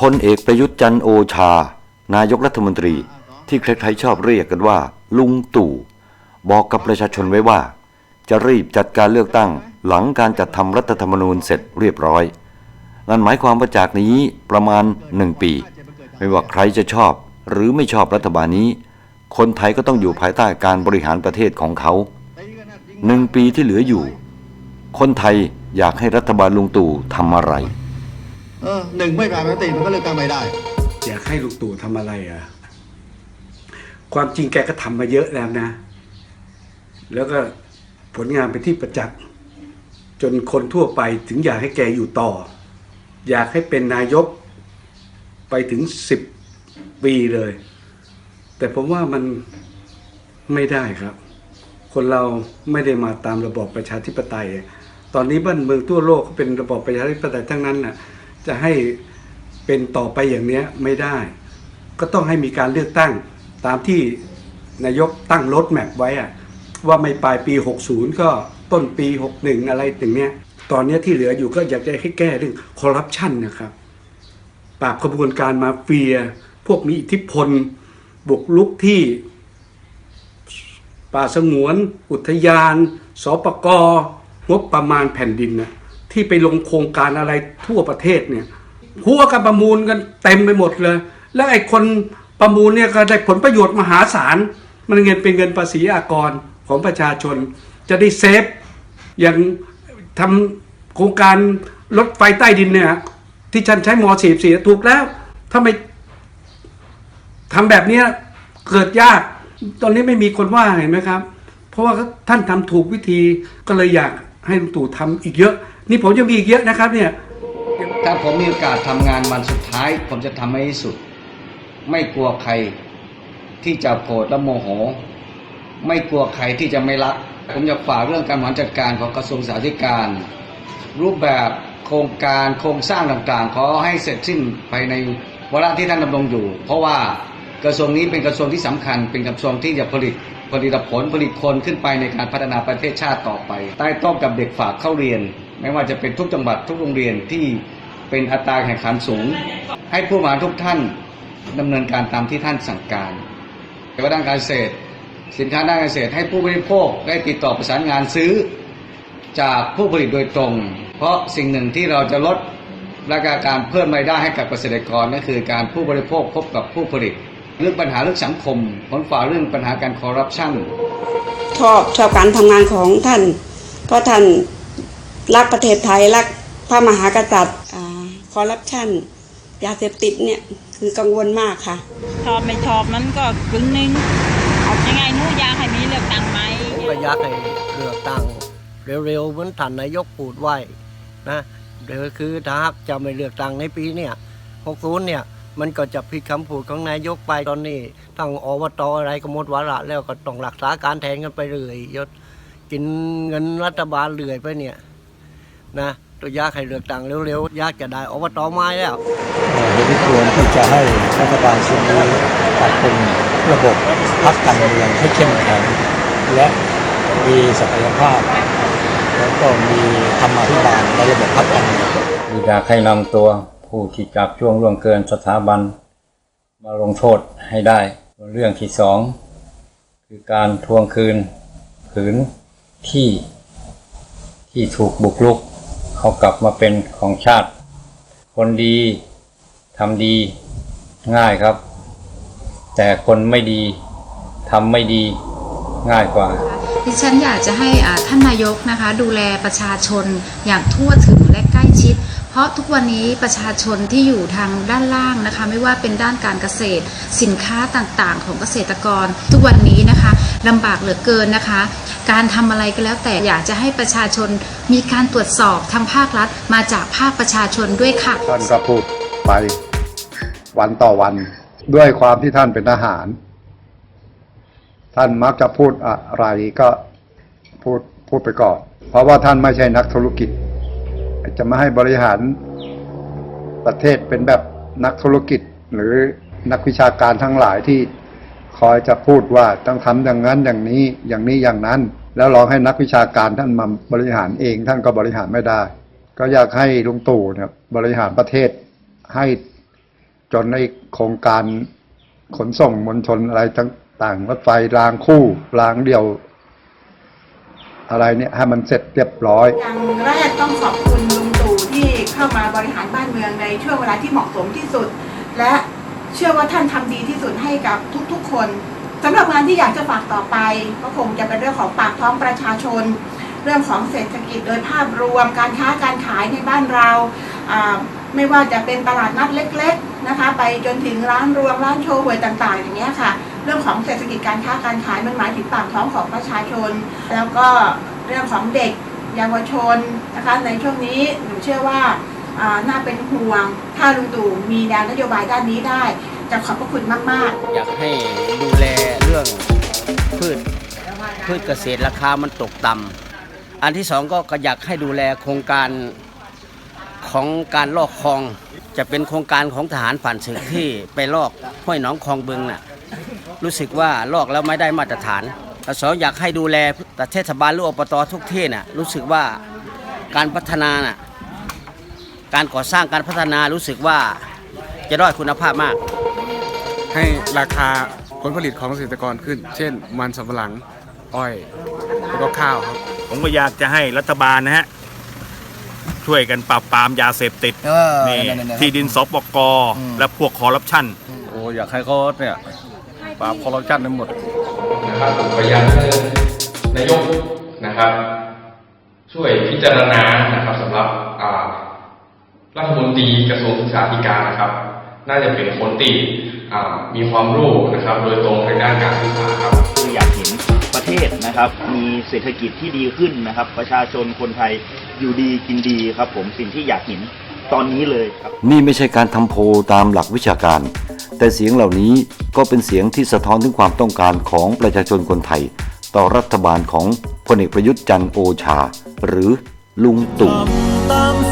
พลเอกประยุทธ์จันโอชา นายกรัฐมนตรีที่ใครๆชอบเรียกกันว่า ลุงตู่บอกกับประชาชนไว้ว่า จะรีบจัดการเลือกตั้งหลังการจัดทำรัฐธรรมนูญเสร็จเรียบร้อย นั่นหมายความว่าจากนี้ประมาณหนึ่งปี ไม่ว่าใครจะชอบหรือไม่ชอบรัฐบาลนี้ คนไทยก็ต้องอยู่ภายใต้การบริหารประเทศของเขาหนึ่งปีที่เหลืออยู่ คนไทยอยากให้รัฐบาลลุงตู่ทำอะไร เออหนึ่งไม่ผ่านมติมันก็เลือกตั้งไม่ได้ อยากให้ลุงตู่ทำอะไรอะ ความจริงแกก็ทำมาเยอะแล้วนะ แล้วก็ผลงานเป็นที่ประจักษ์จนคนทั่วไปถึงอยากให้แกอยู่ต่อ อยากให้เป็นนายกไปถึงสิบปีเลย แต่ผมว่ามันไม่ได้ครับ คนเราไม่ได้มาตามระบอบประชาธิปไตย ตอนนี้บ้านเมืองทั่วโลกก็เป็นระบอบประชาธิปไตยทั้งนั้นน่ะ จะให้เป็นต่อไปอย่างเนี้ยไม่ได้ ก็ต้องให้มีการเลือกตั้งตามที่นายกตั้งรถแมพไว้อะว่าไม่ปลายปี 60 ก็ต้นปี 61 อะไรอย่างเนี้ยตอนเนี้ยที่เหลืออยู่ก็อยากจะให้แก้เรื่องคอร์รัปชันนะครับปราบขบวนการมาเฟีย พวกมีอิทธิพล บุกลุกที่ ป่าสงวน อุทยาน สปกงบประมาณแผ่นดินนะ ที่ไปลงโครงการอะไรทั่วประเทศเนี่ยหัวกันประมูลกันเต็มไปหมดเลย แล้วไอ้คนประมูลเนี่ยก็ได้ผลประโยชน์มหาศาล มันเงินเป็นเงินภาษีอากรของประชาชน จะได้เซฟ อย่างทำโครงการรถไฟใต้ดินเนี่ยที่ฉันใช้มอสีสีถูกแล้วถ้าไม่ทำแบบเนี้เกิดยาก ตอนนี้ไม่มีคนว่าเห็นไหมครับ เพราะว่าท่านทำถูกวิธีก็เลยอยาก ให้ลุงตู่ทำอีกเยอะ นี่ผมยังมีอีกเยอะนะครับเนี่ยถ้าผมมีโอกาสทำงานวันสุดท้าย ผมจะทำให้ที่สุด ไม่กลัวใครที่จะโกรธและโมโห ไม่กลัวใครที่จะไม่รักผมจะฝากเรื่องการบริหารจัดการของกระทรวงสาธารณสุขการ รูปแบบโครงการโครงสร้างต่างๆ ขอให้เสร็จสิ้นภายในวาระที่ท่านดำรงอยู่ เพราะว่า กระทรวงนี้เป็นกระทรวงที่สำคัญ เป็นกระทรวงที่จะผลิตผลิตผลผลิตคนขึ้นไปในการพัฒนาประเทศชาติต่อไป ใต้ต้อกับเด็กฝากเข้าเรียน ไม่ว่าจะเป็นทุกจังหวัดทุกโรงเรียนที่เป็นอัตราแข่งขันสูง ให้ผู้บริหาทุกท่านดำเนินการตามที่ท่านสั่งการแต่ว่าด้านการเกษตร สินค้าด้านการเกษตรให้ผู้บริโภคได้ติดต่อประสานงานซื้อ จากผู้ผลิตโดยตรง เพราะสิ่งหนึ่งที่เราจะลดและกการเพิ่มรายได้ให้กับเกษตรกรนั่นคือการผู้บริโภคพบกับผู้ผลิต เรื่องปัญหาเรื่องสังคมผลฝ่าเรื่องปัญหาการคอร์รัปชันชอบชอบการทำงานของท่าน เพราะท่านรักประเทศไทยรักพระมหากษัตริย์คอร์รัปชันยาเสพติดเนี่ยคือกังวลมากค่ะ ชอบไม่ชอบมันก็กึ่งหนึงเอายังไงหนู้อยากให้มีเลือกตั้งไหมผมก็อยากให้เลือกตั้งเร็วๆเหมือนท่านนายกพูดไว้นะเดี๋ยวคือถ้าหากจะไม่เลือกตั้งในปีเนี่ย60เนี่ย มันก็จะผิดคำพูดของนายกไปตอนนี้ทั้งอบตอะไรก็หมดวาระแล้วก็ต้องรักษาการแทนกันไปเรื่อยยศกินเงินรัฐบาลเรื่อยไปเนี่ยนะตัวอยากให้เลือกตั้งเร็วๆอยากจะได้อบตไม้แล้วเห็นควรที่จะให้รัฐบาลชุดนี้ปรับปรุงระบบพักการเมืองให้เข้มแข็งและมีศักยภาพ แล้วก็มีธรรมาภิบาลในระบบพักการเมืองอยากให้นำตัว ผู้ที่จับช่วงล่วงเกินสถาบัน มาลงโทษให้ได้เรื่องที่สองคือการทวงคืนผืนที่ที่ถูกบุกรุก เขากลับมาเป็นของชาติ คนดีทำดีง่ายครับ แต่คนไม่ดีทำไม่ดีง่ายกว่าดิฉันอยากจะให้ท่านนายกนะคะ ดูแลประชาชนอย่างทั่วถึง เพราะทุกวันนี้ประชาชนที่อยู่ทางด้านล่างนะคะ ไม่ว่าเป็นด้านการเกษตร สินค้าต่างๆ ของเกษตรกร ทุกวันนี้นะคะลำบากเหลือเกินนะคะ การทำอะไรก็แล้วแต่อยากจะให้ประชาชนมีการตรวจสอบทางภาครัฐ มาจากภาคประชาชนด้วยค่ะ ท่านก็พูดไปวันต่อวันด้วยความที่ท่านเป็นทหาร ท่านมักจะพูดอะไรก็พูดพูดไปก่อน เพราะว่าท่านไม่ใช่นักธุรกิจ จะมาให้บริหารประเทศเป็นแบบนักธุรกิจหรือนักวิชาการทั้งหลายที่คอยจะพูดว่าต้องทำอย่างนั้นอย่างนี้อย่างนี้อย่างนั้น แล้วลองให้นักวิชาการท่านมาบริหารเองท่านก็บริหารไม่ได้ ก็อยากให้ลุงตู่เนี่ยบริหารประเทศให้จนในโครงการขนส่งมวลชนอะไรต่างๆรถไฟรางคู่รางเดียว อะไรเนี่ยให้มันเสร็จเรียบร้อยอย่างแรกต้องขอบ เข้ามาบริหารบ้านเมืองในช่วงเวลาที่เหมาะสมที่สุด และเชื่อว่าท่านทำดีที่สุดให้กับทุกๆ คนสำหรับงานที่อยากจะฝากต่อไป ก็คงจะเป็นเรื่องของปากท้องประชาชน เรื่องของเศรษฐกิจโดยภาพรวม การค้าการขายในบ้านเราไม่ว่าจะเป็นตลาดนัดเล็ก ๆนะคะ ไปจนถึงร้านรวงร้านโชว์หวยต่างๆ อย่างเงี้ยค่ะ เรื่องของเศรษฐกิจการค้าการขายมันหมายถึงปากท้องของประชาชน แล้วก็เรื่องของเด็กเยาวชนนะคะในช่วงนี้หนูเชื่อว่า น่าเป็นห่วง ถ้าลุงตู่มีแนวนโยบายด้านนี้ได้ จะขอบพระคุณมาก ๆ อยากให้ดูแลเรื่องพืชพืชเกษตรราคามันตกต่ำอันที่สองก็อยากให้ดูแลโครงการของการลอกคลอง จะเป็นโครงการของทหารผ่านศึกที่ไปลอกห้วยหนองคลองบึงน่ะรู้สึกว่าลอกแล้วไม่ได้มาตรฐานสองอยากให้ดูแลแต่เทศบาลหรืออบตทุกที่น่ะรู้สึกว่าการพัฒนาน่ะ การก่อสร้างการพัฒนารู้สึกว่าจะด้อยคุณภาพมาก ให้ราคาผลผลิตของเกษตรกรขึ้น เช่น มันสำปะหลังอ้อยแล้วก็ข้าวครับ ผมก็อยากจะให้รัฐบาลนะฮะ ช่วยกันปราบปรามยาเสพติดนี่ที่ดินสปกและพวกคอร์รัปชัน โอ้อยากให้เขาเนี่ยปราบคอร์รัปชันทั้งหมด นะครับผมพยายามให้นายกนะครับ ช่วยพิจารณานะครับสำหรับอ่า รัฐมนตรีกระทรวงศึกษาธิการนะครับ น่าจะเป็นคนที่อ่ามีความรู้นะครับ โดยตรงทางด้านการศึกษาครับคืออยากเห็นประเทศนะครับ มีเศรษฐกิจที่ดีขึ้นนะครับ ประชาชนคนไทยอยู่ดีกินดีครับ ผมสิ่งที่อยากเห็นตอนนี้เลยครับ นี่ไม่ใช่การทำโพลตามหลักวิชาการ แต่เสียงเหล่านี้ก็เป็นเสียงที่สะท้อนถึงความต้องการของประชาชนคนไทย ต่อรัฐบาลของพลเอกประยุทธ์จันทร์โอชา หรือลุงตู่ตามสัญญา